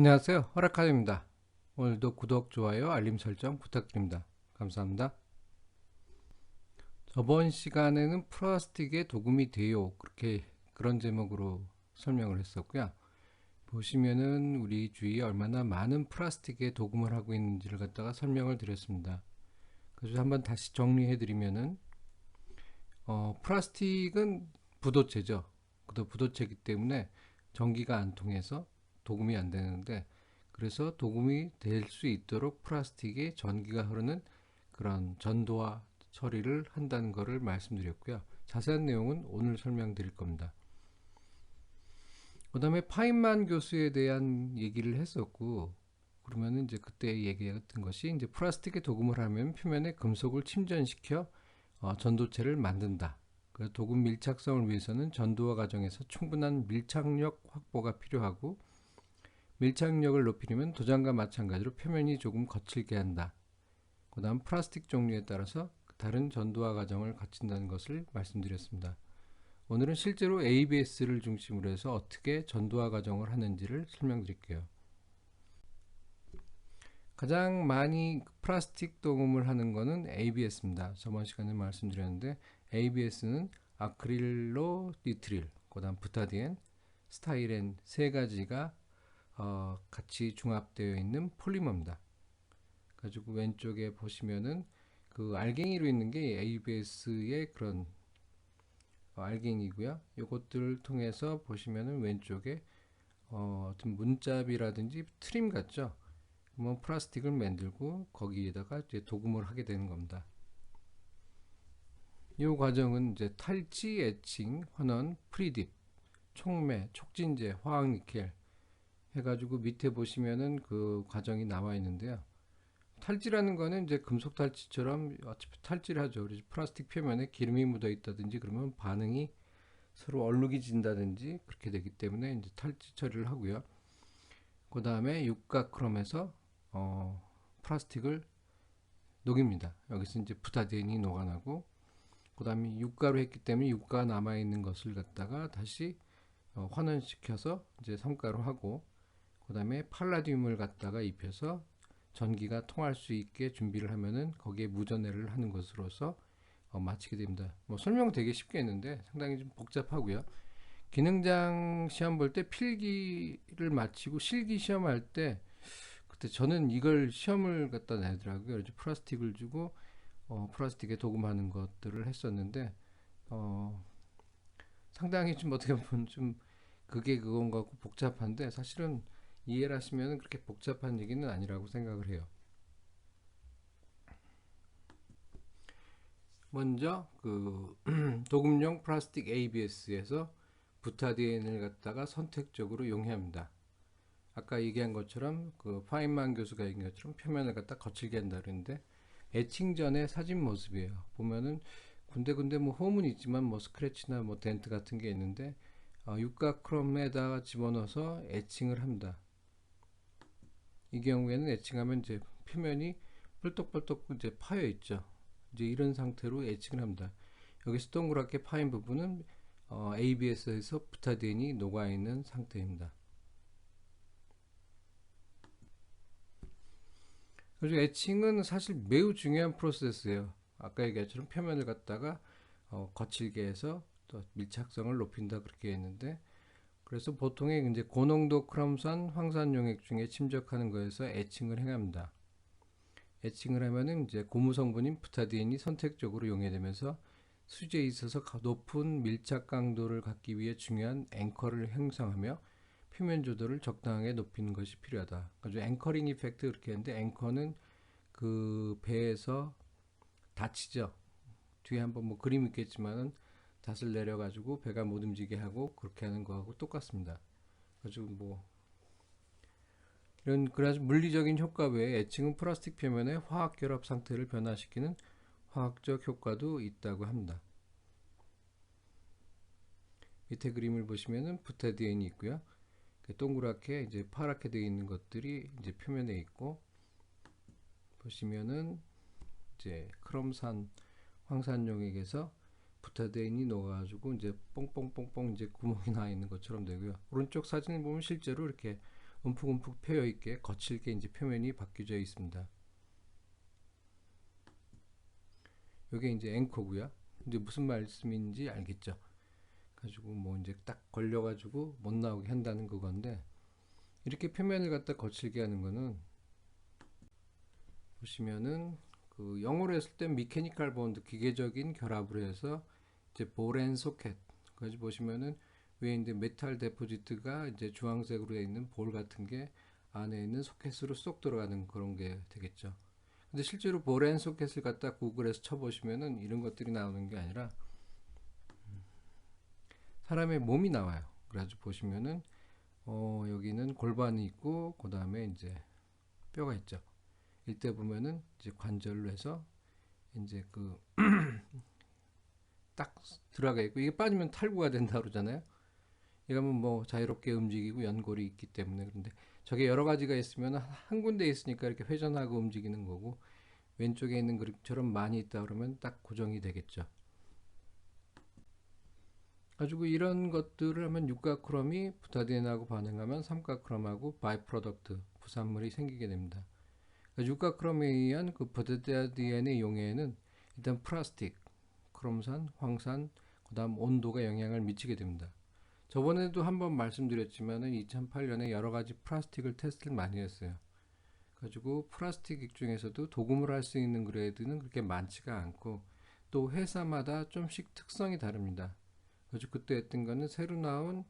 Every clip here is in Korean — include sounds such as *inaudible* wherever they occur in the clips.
안녕하세요. 허락카드입니다. 오늘도 구독 좋아요 알림 설정 부탁드립니다. 감사합니다. 저번 시간에는 플라스틱에 도금이 돼요. 그렇게 그런 제목으로 설명을 했었고요. 보시면은 우리 주위에 얼마나 많은 플라스틱에 도금을 하고 있는지를 갖다가 설명을 드렸습니다. 그래서 한번 다시 정리해 드리면은 어, 플라스틱은 부도체죠. 그도 부도체이기 때문에 전기가 안 통해서 도금이 안 되는데 그래서 도금이 될 수 있도록 플라스틱에 전기가 흐르는 그런 전도화 처리를 한다는 것을 말씀드렸고요. 자세한 내용은 오늘 설명드릴 겁니다. 그 다음에 파인만 교수에 대한 얘기를 했었고 그러면 이제 그때 얘기했던 것이 이제 플라스틱에 도금을 하면 표면에 금속을 침전시켜 어, 전도체를 만든다. 그래서 도금 밀착성을 위해서는 전도화 과정에서 충분한 밀착력 확보가 필요하고 밀착력을 높이려면 도장과 마찬가지로 표면이 조금 거칠게 한다. 그 다음 플라스틱 종류에 따라서 다른 전도화 과정을 거친다는 것을 말씀드렸습니다. 오늘은 실제로 ABS를 중심으로 해서 어떻게 전도화 과정을 하는지를 설명드릴게요. 가장 많이 플라스틱 도금을 하는 것은 ABS입니다. 저번 시간에 말씀드렸는데 ABS는 아크릴로 니트릴, 그 다음 부타디엔, 스타일엔 세 가지가 어, 같이 중합되어 있는 폴리머입니다. 가지고 왼쪽에 보시면은 그 알갱이로 있는 게 ABS의 그런 어, 알갱이고요. 이것들을 통해서 보시면은 왼쪽에 어, 떤 문잡이라든지 트림 같죠. 그러면 플라스틱을 만들고 거기에다가 이제 도금을 하게 되는 겁니다. 이 과정은 이제 탈지, 에칭, 환원, 프리딥, 촉매, 촉진제, 화학 니켈, 해가지고 밑에 보시면은 그 과정이 나와 있는데요. 탈지라는 거는 이제 금속 탈지처럼 어차피 탈지를 하죠. 그래서 플라스틱 표면에 기름이 묻어 있다든지 그러면 반응이 서로 얼룩이 진다든지 그렇게 되기 때문에 이제 탈지 처리를 하고요. 그 다음에 육각크롬에서 어, 플라스틱을 녹입니다. 여기서 이제 부타디엔이 녹아나고 그 다음에 육가로 했기 때문에 육가 남아 있는 것을 갖다가 다시 어, 환원시켜서 이제 성가로 하고 그 다음에 팔라듐을 갖다가 입혀서 전기가 통할 수 있게 준비를 하면은 거기에 무전해를 하는 것으로서 어, 마치게 됩니다. 뭐 설명 되게 쉽게 했는데 상당히 좀 복잡하고요. 기능장 시험 볼 때 필기를 마치고 실기 시험할 때 그때 저는 이걸 시험을 갖다 내더라고요. 그래서 플라스틱을 주고 어, 플라스틱에 도금하는 것들을 했었는데 어, 상당히 좀 어떻게 보면 좀 그게 그건 것 같고 복잡한데 사실은 이해를 하시면 그렇게 복잡한 얘기는 아니라고 생각을 해요. 먼저 그 *clears throat* 도금용 플라스틱 ABS에서 부타디엔을 갖다가 선택적으로 용해합니다. 아까 얘기한 것처럼 그 파인만 교수가 얘기한 것처럼 표면을 갖다 거칠게 한다 그랬는데 애칭 전의 사진 모습이에요. 보면은 군데군데 뭐 홈은 있지만 뭐 스크래치나 뭐 덴트 같은 게 있는데 어, 육각 크롬에다가 집어넣어서 애칭을 합니다. 이 경우에는 애칭하면 이제 표면이 뿔떡뿔떡 이제 파여 있죠. 이제 이런 상태로 애칭을 합니다. 여기서 동그랗게 파인 부분은 어, ABS에서 부타디엔이 녹아 있는 상태입니다. 그래서 애칭은 사실 매우 중요한 프로세스예요. 아까 얘기했처럼 표면을 갖다가 어, 거칠게 해서 또 밀착성을 높인다 그렇게 했는데 그래서 보통의 이제 고농도 크롬산 황산 용액 중에 침적하는 거에서 애칭을 행합니다. 애칭을 하면은 이제 고무 성분인 부타디엔이 선택적으로 용해되면서 수지에 있어서 높은 밀착 강도를 갖기 위해 중요한 앵커를 형성하며 표면 조도를 적당하게 높이는 것이 필요하다. 그래서 앵커링 이펙트 이렇게 했는데 앵커는 그 배에서 닫히죠. 뒤에 한번 뭐 그림 있겠지만은 닷을 내려 가지고 배가 못 움직게 하고 그렇게 하는 거하고 똑같습니다. 그래서 뭐 이런 그래서 물리적인 효과 외에 애칭은 플라스틱 표면의 화학 결합 상태를 변화시키는 화학적 효과도 있다고 합니다. 밑에 그림을 보시면은 부타디엔이 있고요. 동그랗게 이제 파랗게 되어 있는 것들이 이제 표면에 있고 보시면은 이제 크롬산 황산용액에서 부타데인이 녹아가지고 이제 뽕뽕뽕뽕 이제 구멍이 *laughs* 나 있는 것처럼 되고요. 오른쪽 사진을 보면 실제로 이렇게 움푹움푹 패여 있게 거칠게 이제 표면이 바뀌져 있습니다. 이게 이제 앵커고요. 이제 무슨 말씀인지 알겠죠? 가지고 뭐 이제 딱 걸려가지고 못 나오게 한다는 그건데 이렇게 표면을 갖다 거칠게 하는 거는 보시면은 그 영어로 했을 때 미케니컬 본드 기계적인 결합을 해서 이제 볼앤 소켓 그래서 보시면은 위에 이제 메탈 데포지트가 이제 주황색으로 되어 있는 볼 같은 게 안에 있는 소켓으로 쏙 들어가는 그런 게 되겠죠. 근데 실제로 볼앤 소켓을 갖다 구글에서 쳐보시면은 이런 것들이 나오는 게 아니라 사람의 몸이 나와요. 그래서 보시면은 어 여기는 골반이 있고 그 다음에 이제 뼈가 있죠. 이때 보면은 이제 관절로 해서 이제 그 *clears throat* 딱 들어가 있고 이게 빠지면 탈구가 된다 그러잖아요. 이러면 뭐 자유롭게 움직이고 연골이 있기 때문에 그런데 저게 여러 가지가 있으면 한 군데 있으니까 이렇게 회전하고 움직이는 거고 왼쪽에 있는 그릇처럼 많이 있다 그러면 딱 고정이 되겠죠. 가지고 이런 것들을 하면 육각크롬이 부타디엔하고 반응하면 삼각크롬하고 바이프로덕트 부산물이 생기게 됩니다. 그러니까 육각크롬에 의한 그 부타디엔의 용해에는 일단 플라스틱, 크롬산, 황산, 그다음 온도가 영향을 미치게 됩니다. 저번에도 한번 말씀드렸지만은 2008년에 여러 가지 플라스틱을 테스트를 많이 했어요. 가지고 플라스틱 중에서도 도금을 할 수 있는 그레이드는 그렇게 많지가 않고 또 회사마다 좀씩 특성이 다릅니다. 그래서 그때 했던 거는 새로 나온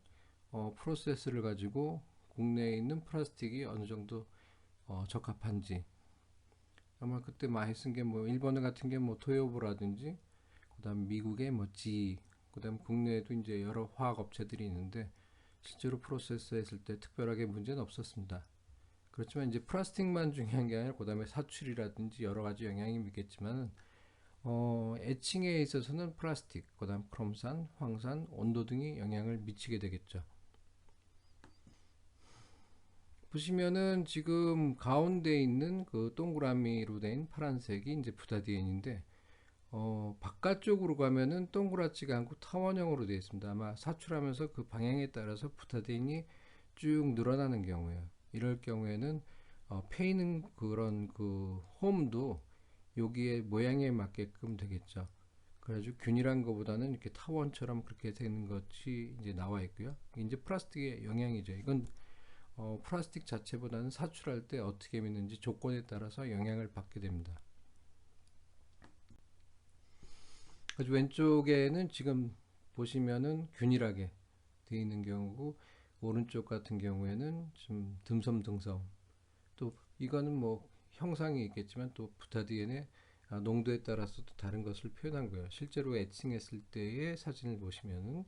어, 프로세스를 가지고 국내에 있는 플라스틱이 어느 정도 어, 적합한지 아마 그때 많이 쓴 게 뭐 일본 같은 게 뭐 토요보라든지 그다음 미국의 뭐 G 그다음 국내에도 이제 여러 화학 업체들이 있는데 실제로 프로세스 했을 때 특별하게 문제는 없었습니다. 그렇지만 이제 플라스틱만 *laughs* 중요한 게 아니라 그다음에 사출이라든지 여러 가지 영향이 있겠지만은 어, 애칭에 있어서는 플라스틱, 그다음 크롬산, 황산, 온도 등이 영향을 미치게 되겠죠. 보시면은 지금 가운데 있는 그 동그라미로 된 파란색이 이제 부타디엔인데 어, 바깥쪽으로 가면은 동그랗지가 않고 타원형으로 되어 있습니다. 아마 사출하면서 그 방향에 따라서 부타디엔이 쭉 늘어나는 경우에요. 이럴 경우에는 어, 페이는 그런 그 홈도 여기에 모양에 맞게끔 되겠죠. 그래가지고 균일한 것보다는 이렇게 타원처럼 그렇게 되는 것이 이제 나와 있고요. 이제 플라스틱의 영향이죠. 이건 어, 플라스틱 자체보다는 사출할 때 어떻게 믿는지 조건에 따라서 영향을 받게 됩니다. 그래서 왼쪽에는 지금 보시면은 균일하게 되어 있는 경우고 오른쪽 같은 경우에는 좀 듬섬듬섬 또 이거는 뭐 형상이 있겠지만 또 부타디엔의 아, 농도에 따라서 또 다른 것을 표현한 거예요. 실제로 애칭했을 때의 사진을 보시면은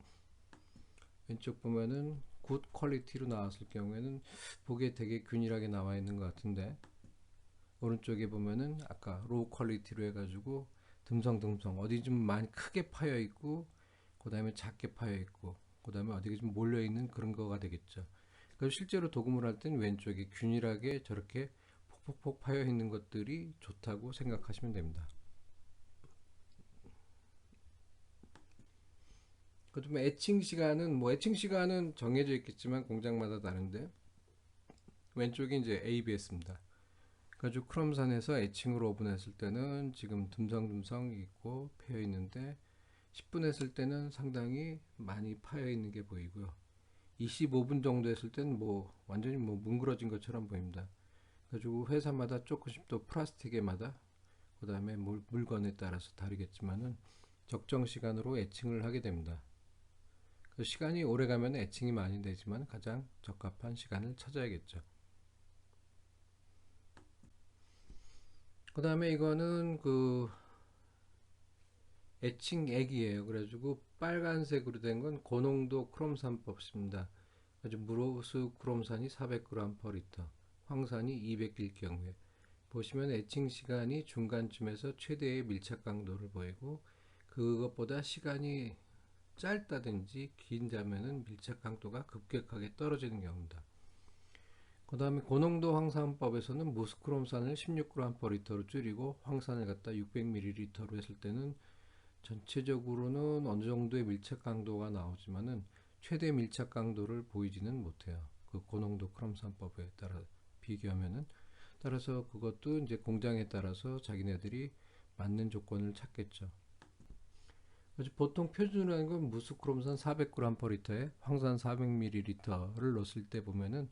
왼쪽 보면은 굿 퀄리티로 나왔을 경우에는 보기에 되게 균일하게 나와 있는 것 같은데 오른쪽에 보면은 아까 로우 퀄리티로 해가지고 듬성듬성 어디 좀 많이 크게 파여 있고 그 다음에 작게 파여 있고 그 다음에 어디가 좀 몰려 있는 그런 거가 되겠죠. 그래서 실제로 도금을 할 때는 왼쪽에 균일하게 저렇게 폭폭폭 파여 있는 것들이 좋다고 생각하시면 됩니다. 그다음에 애칭 시간은 뭐 애칭 시간은 정해져 있겠지만 공장마다 다른데 왼쪽이 이제 ABS입니다. 가지고 크롬산에서 애칭으로 오븐했을 때는 지금 듬성듬성 있고 패여 있는데 10분 했을 때는 상당히 많이 파여 있는 게 보이고요. 25분 정도 했을 때는 뭐 완전히 뭐 뭉그러진 것처럼 보입니다. 가지고 회사마다 조금씩 또 플라스틱에마다 그 다음에 물건에 따라서 다르겠지만은 적정 시간으로 애칭을 하게 됩니다. 그 시간이 오래 가면 애칭이 많이 되지만 가장 적합한 시간을 찾아야겠죠. 그 다음에 이거는 그 애칭액이에요. 그래가지고 빨간색으로 된 건 고농도 크롬산법입니다. 아주 무로수 크롬산이 400g/리터. 황산이 200일 경우에 보시면 애칭 시간이 중간쯤에서 최대의 밀착 강도를 보이고 그것보다 시간이 짧다든지 긴 자면은 밀착 강도가 급격하게 떨어지는 경우입니다. 그 다음에 고농도 황산법에서는 무스크롬산을 16g/리터로 줄이고 황산을 갖다 600ml로 했을 때는 전체적으로는 어느 정도의 밀착 강도가 나오지만은 최대 밀착 강도를 보이지는 못해요. 그 고농도 크롬산법에 따라 비교하면은 따라서 그것도 이제 공장에 따라서 자기네들이 맞는 조건을 찾겠죠. 보통 표준이라는 건 무수크롬산 400g/리터에 황산 400ml를 넣었을 때 보면은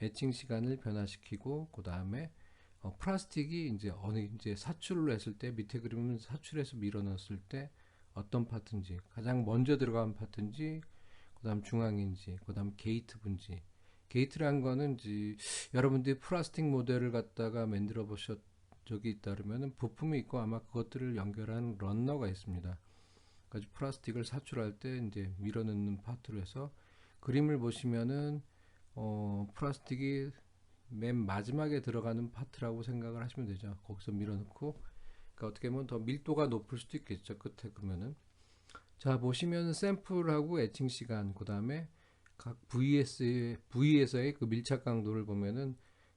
에칭 시간을 변화시키고 그 다음에 어, 플라스틱이 이제 어느 이제 사출을 했을 때 밑에 그림은 사출해서 밀어 넣었을 때 어떤 파트인지 가장 먼저 들어간 파트인지 그다음 중앙인지 그다음 게이트분지 게이트란 거는 이제 여러분들이 플라스틱 모델을 갖다가 만들어 보셨 적이 있다면은 부품이 있고 아마 그것들을 연결한 런너가 있습니다. 그래서 플라스틱을 사출할 때 이제 밀어넣는 파트로 해서 그림을 보시면은 어, 플라스틱이 맨 마지막에 들어가는 파트라고 생각을 하시면 되죠. 거기서 밀어넣고 그러니까 어떻게 보면 더 밀도가 높을 수도 있겠죠. 끝에 그러면은 자 보시면 샘플하고 에칭 시간 그 다음에 각 VS V에서의 그 밀착 강도를 보면은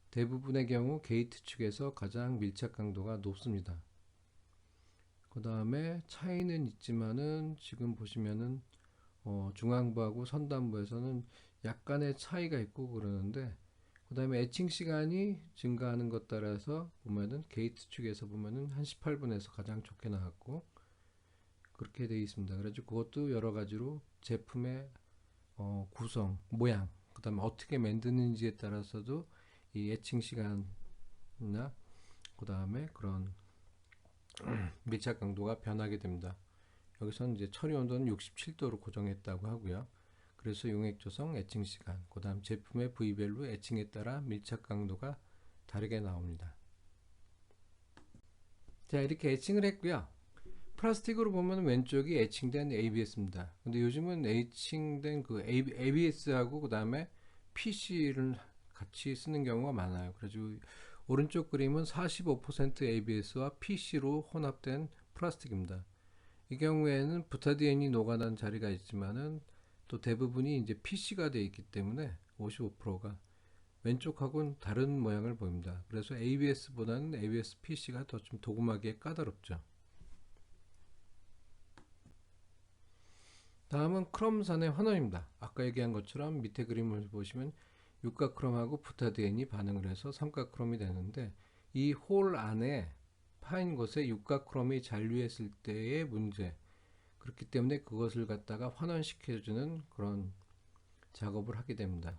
대부분의 경우 게이트 측에서 가장 밀착 강도가 높습니다. 그 다음에 차이는 있지만은 지금 보시면은 어, 중앙부하고 선단부에서는 약간의 차이가 있고 그러는데 그 다음에 애칭 시간이 증가하는 것 따라서 보면은 게이트 측에서 보면은 한 18분에서 가장 좋게 나왔고 그렇게 되어 있습니다. 그래서 그것도 여러 가지로 제품의 어, 구성, 모양, 그 다음에 어떻게 만드는지에 따라서도 이 애칭 시간이나 그 다음에 그런 밀착 강도가 변하게 됩니다. 여기서는 이제 처리 온도는 67도로 고정했다고 하고요. 그래서 용액 조성, 애칭 시간, 그 다음 제품의 부위별로 애칭에 따라 밀착 강도가 다르게 나옵니다. 자, 이렇게 애칭을 했고요. 플라스틱으로 보면 왼쪽이 애칭된 ABS입니다. 근데 요즘은 애칭된 그 ABS하고 그 다음에 PC를 같이 쓰는 경우가 많아요. 그래서 오른쪽 그림은 45% ABS와 PC로 혼합된 플라스틱입니다. 이 경우에는 부타디엔이 녹아난 자리가 있지만은 또 대부분이 이제 PC가 되어 있기 때문에 55%가 왼쪽하고는 다른 모양을 보입니다. 그래서 ABS보다는 ABS PC가 더 좀 도금하기에 까다롭죠. 다음은 크롬산의 환원입니다. 아까 얘기한 것처럼 밑에 그림을 보시면 육각크롬하고 부타디엔이 반응을 해서 삼각크롬이 되는데 이 홀 안에 파인 곳에 육각크롬이 잔류했을 때의 문제 그렇기 때문에 그것을 갖다가 환원시켜주는 그런 작업을 하게 됩니다.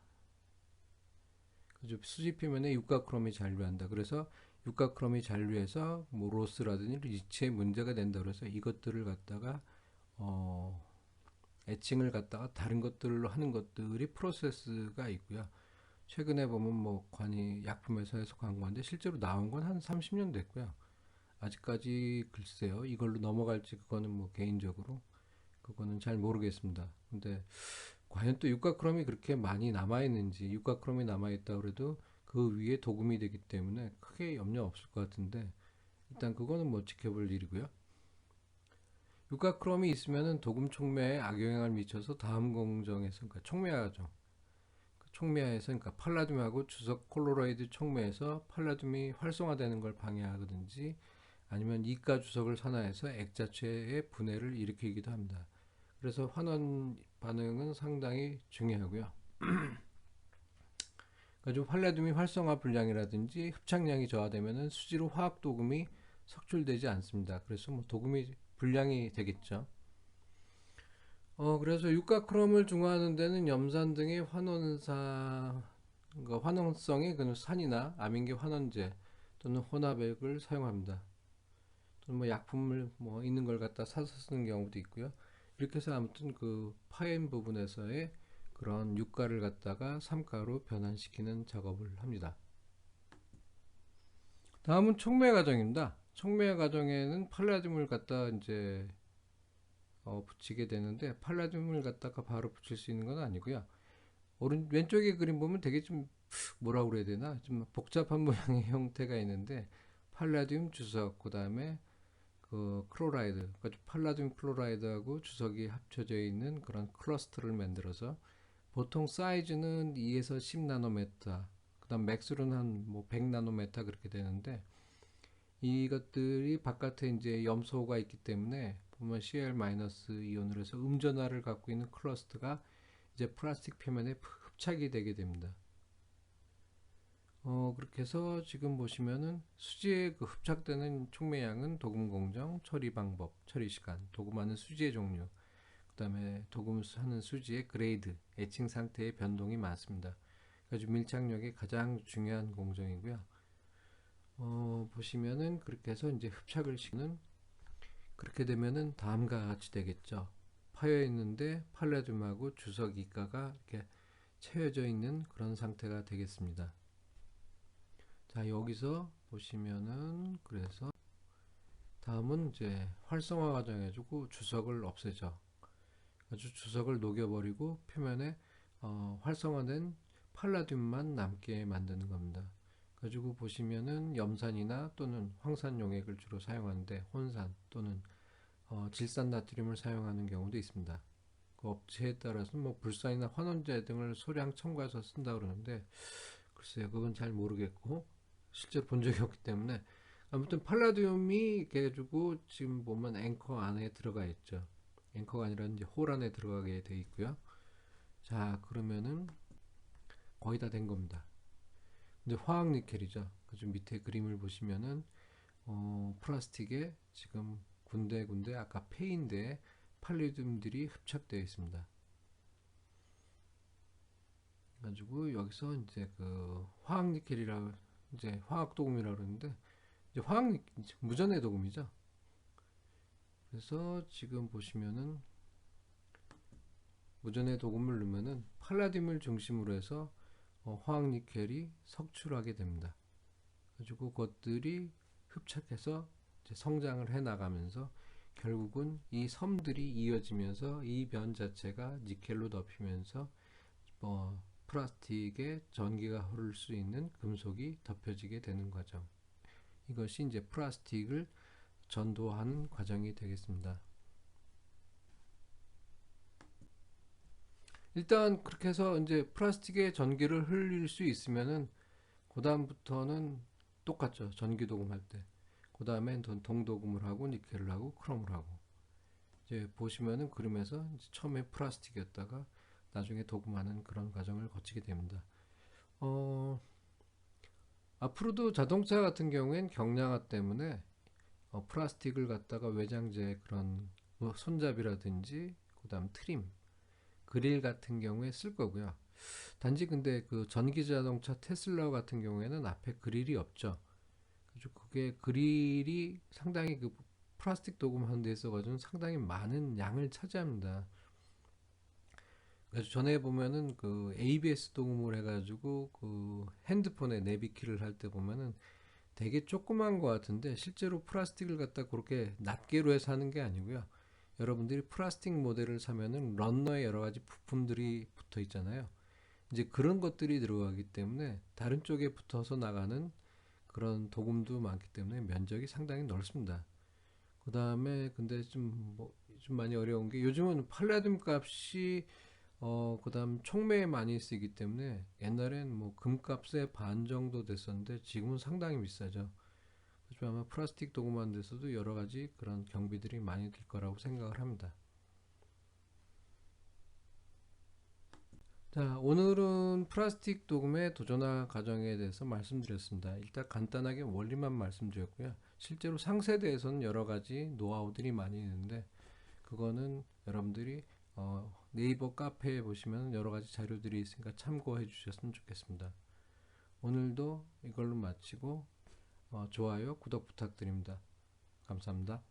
그죠? 수지 표면에 육각크롬이 잔류한다. 그래서 육각크롬이 잔류해서 뭐 로스라든지 리치에 문제가 된다. 그래서 이것들을 갖다가 어, 애칭을 갖다가 다른 것들로 하는 것들이 프로세스가 있고요. 최근에 보면 뭐 관이 약품 회사에서 광고한데 실제로 나온 건 한 30년 됐고요. 아직까지 글쎄요. 이걸로 넘어갈지 그거는 뭐 개인적으로 그거는 잘 모르겠습니다. 근데 과연 또 육각크롬이 그렇게 많이 남아 있는지 육각크롬이 남아 있다 그래도 그 위에 도금이 되기 때문에 크게 염려 없을 것 같은데 일단 그거는 뭐 지켜볼 일이고요. 육각크롬이 있으면은 도금 촉매에 악영향을 미쳐서 다음 공정에서 그러니까 촉매하죠. 촉매에서 그러니까 팔라듐하고 주석 콜로로이드 촉매에서 팔라듐이 활성화되는 걸 방해하든지 아니면 이가 주석을 산화해서 액자체의 분해를 일으키기도 합니다. 그래서 환원 반응은 상당히 중요하고요. *clears throat* 그러니까 팔라듐이 활성화 불량이라든지 흡착량이 저하되면은 수지로 화학 도금이 석출되지 않습니다. 그래서 뭐 도금이 불량이 되겠죠. 어, 그래서 육각크롬을 중화하는 데는 염산 등의 환원사, 그 환원성의 그 산이나 아민계 환원제 또는 혼합액을 사용합니다. 또는 뭐 약품을 뭐 있는 걸 갖다 사서 쓰는 경우도 있고요. 이렇게 해서 아무튼 그 파인 부분에서의 그런 육가를 갖다가 삼가로 변환시키는 작업을 합니다. 다음은 촉매 과정입니다. 촉매 과정에는 팔라듐을 갖다 이제 어, 붙이게 되는데 팔라듐을 갖다가 바로 붙일 수 있는 건 아니고요. 오른 왼쪽에 그림 보면 되게 좀 뭐라 그래야 되나 좀 복잡한 *laughs* 모양의 형태가 있는데 팔라듐 주석 그다음에 그 클로라이드 그러니까 팔라듐 클로라이드하고 주석이 합쳐져 있는 그런 클러스터를 만들어서 보통 사이즈는 2에서 10 나노메타 그다음 맥스로는 한 뭐 100 나노메타 그렇게 되는데 이것들이 바깥에 이제 염소가 있기 때문에 보면 Cl- 이온으로 해서 음전화를 갖고 있는 클러스터가 이제 플라스틱 표면에 흡착이 되게 됩니다. 어, 그렇게 해서 지금 보시면은 수지에 그 흡착되는 촉매량은 도금 공정, 처리 방법, 처리 시간, 도금하는 수지의 종류, 그 다음에 도금하는 수지의 그레이드, 애칭 상태의 변동이 많습니다. 아주 밀착력이 가장 중요한 공정이고요. 어, 보시면은 그렇게 해서 이제 흡착을 시키는 그렇게 되면은 다음과 같이 되겠죠. 파여 있는데 팔라듐하고 주석 이가가 이렇게 채워져 있는 그런 상태가 되겠습니다. 자 여기서 보시면은 그래서 다음은 이제 활성화 과정 해주고 주석을 없애죠. 아주 주석을 녹여버리고 표면에 어, 활성화된 팔라듐만 남게 만드는 겁니다. 가지고 보시면은 염산이나 또는 황산 용액을 주로 사용하는데 혼산 또는 어, 질산 나트륨을 사용하는 경우도 있습니다. 그 업체에 따라서는 뭐 불산이나 환원제 등을 소량 첨가해서 쓴다 그러는데 글쎄요 그건 잘 모르겠고 실제로 본 적이 없기 때문에 아무튼 팔라듐이 이렇게 해주고 지금 보면 앵커 안에 들어가 있죠. 앵커가 아니라 이제 홀 안에 들어가게 돼 있고요. 자 그러면은 거의 다 된 겁니다. 이제 화학 니켈이죠. 그 밑에 그림을 보시면은 어, 플라스틱에 지금 군데군데 아까 폐인데 팔리듐들이 흡착되어 있습니다. 가지고 여기서 이제 그 화학 니켈이라 이제 화학 도금이라 그러는데 이제 화학 니 무전의 도금이죠. 그래서 지금 보시면은 무전의 도금을 넣으면은 팔라듐을 중심으로 해서 어, 화학 니켈이 석출하게 됩니다. 가지고 그것들이 흡착해서 성장을 해 나가면서 결국은 이 섬들이 이어지면서 이 변 자체가 니켈로 덮이면서 뭐 플라스틱에 전기가 흐를 수 있는 금속이 덮여지게 되는 과정. 이것이 이제 플라스틱을 전도하는 과정이 되겠습니다. 일단 그렇게 해서 이제 플라스틱에 전기를 흘릴 수 있으면은 그 다음부터는 똑같죠. 전기 도금할 때. 그 다음에 동도금을 하고 니켈을 하고 크롬을 하고 이제 보시면은 그림에서 처음에 플라스틱이었다가 나중에 도금하는 그런 과정을 거치게 됩니다. 어, 앞으로도 자동차 같은 경우엔 경량화 때문에 어, 플라스틱을 갖다가 외장재 그런 뭐 손잡이라든지 그 다음 트림 그릴 같은 경우에 쓸 거고요. 단지 근데 그 전기 자동차 테슬라 같은 경우에는 앞에 그릴이 없죠. 그래서 그게 그릴이 상당히 그 플라스틱 도금하는 데 있어가지고 상당히 많은 양을 차지합니다. 그래서 전에 보면은 그 ABS 도금을 해가지고 그 핸드폰에 내비키를 할 때 보면은 되게 조그만 것 같은데 실제로 플라스틱을 갖다 그렇게 낱개로 해서 하는 게 아니고요. 여러분들이 플라스틱 모델을 사면은 런너에 여러 가지 부품들이 붙어 있잖아요. 이제 그런 것들이 들어가기 때문에 다른 쪽에 붙어서 나가는 그런 도금도 많기 때문에 면적이 상당히 넓습니다. 그 다음에 근데 좀, 뭐, 좀 많이 어려운 게 요즘은 팔라듐 값이 어, 그 다음 촉매에 많이 쓰기 때문에 옛날엔 뭐 금값의 반 정도 됐었는데 지금은 상당히 비싸죠. 아마 플라스틱 도구만 돼서도 여러 가지 그런 경비들이 많이 들 거라고 생각을 합니다. 자, 오늘은 플라스틱 도금의 도전화 과정에 대해서 말씀드렸습니다. 일단 간단하게 원리만 말씀드렸고요. 실제로 상세대에서는 여러 가지 노하우들이 많이 있는데 그거는 여러분들이 어, 네이버 카페에 보시면 여러 가지 자료들이 있으니까 참고해 주셨으면 좋겠습니다. 오늘도 이걸로 마치고 어, 좋아요, 구독 부탁드립니다. 감사합니다.